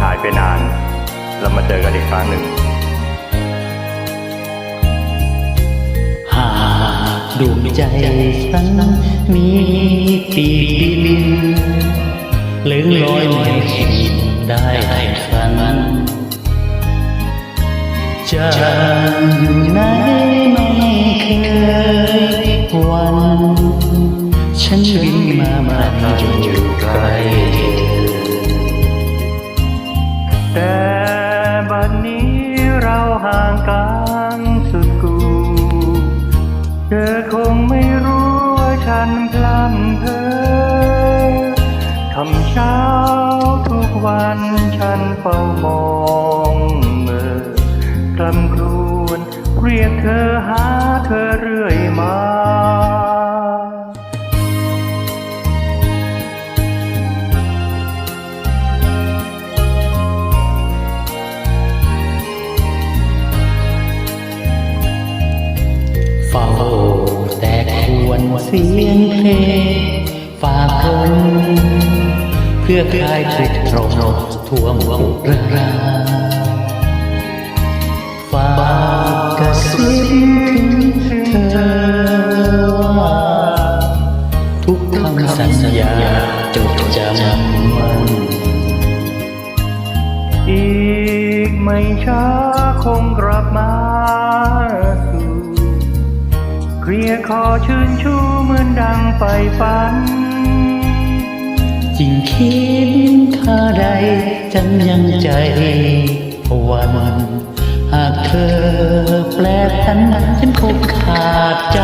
หายไปนาน เรามาเจอกันอีกครั้งหนึ่ง หากดวงใจฉันมีปีกบินเลื่องลอยเหมือหินได้ฝันจะอยู่ไหนไม่เคยวัน ฉันบินมามันอยู่ไกล นี้เราห่างกันสุดกู เธอคงไม่รู้ว่าฉันพลันเธอคำเช้าทุกวันฉันเฝ้ามองเมื่อกลำครวนเรียกเธอหาเธอเรื่อยมา ฝ้าแต่ควรเสียงเพลงฝากคนเพื่อคลายทุกข์ตรงท่วงอุราฝากกระซิบถึงเธอว่าทุกคำสัญญาจดจำมันอีกไม่ช้าคงกลับมาสู่ เรียร์คอชื่นชูเหมือนดังไฟฝัน จริงคิดท่าใดจังยังใจวันหากเธอแปลพันฉันคงขาดใจ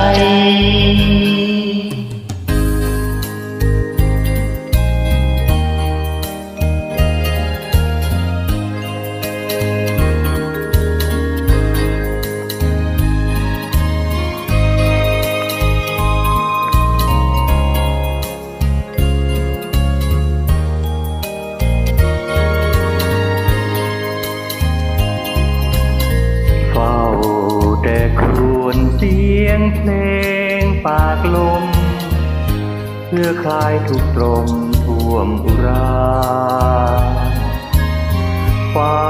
สียงเพลงปากลม เพื่อคลายทุกตรมท่วมอุราฝา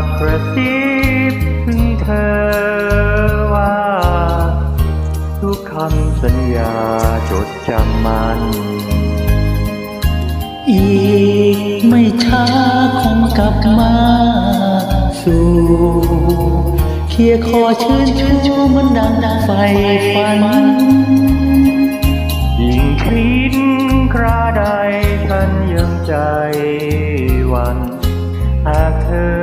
กกระซิบถึงเธอว่า ทุกคำสัญญาจดจำมัน อีกไม่ช้าคงกลับมาสู่ เคียร์คอชื่นชูมันดังไฟฝันยิ่งคิดคราใดฉันยังใจหวันหากเธอ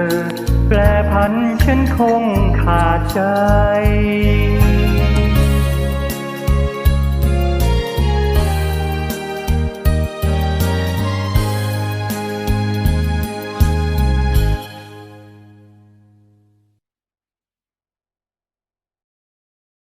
แปลพันฉันคงขาดใจ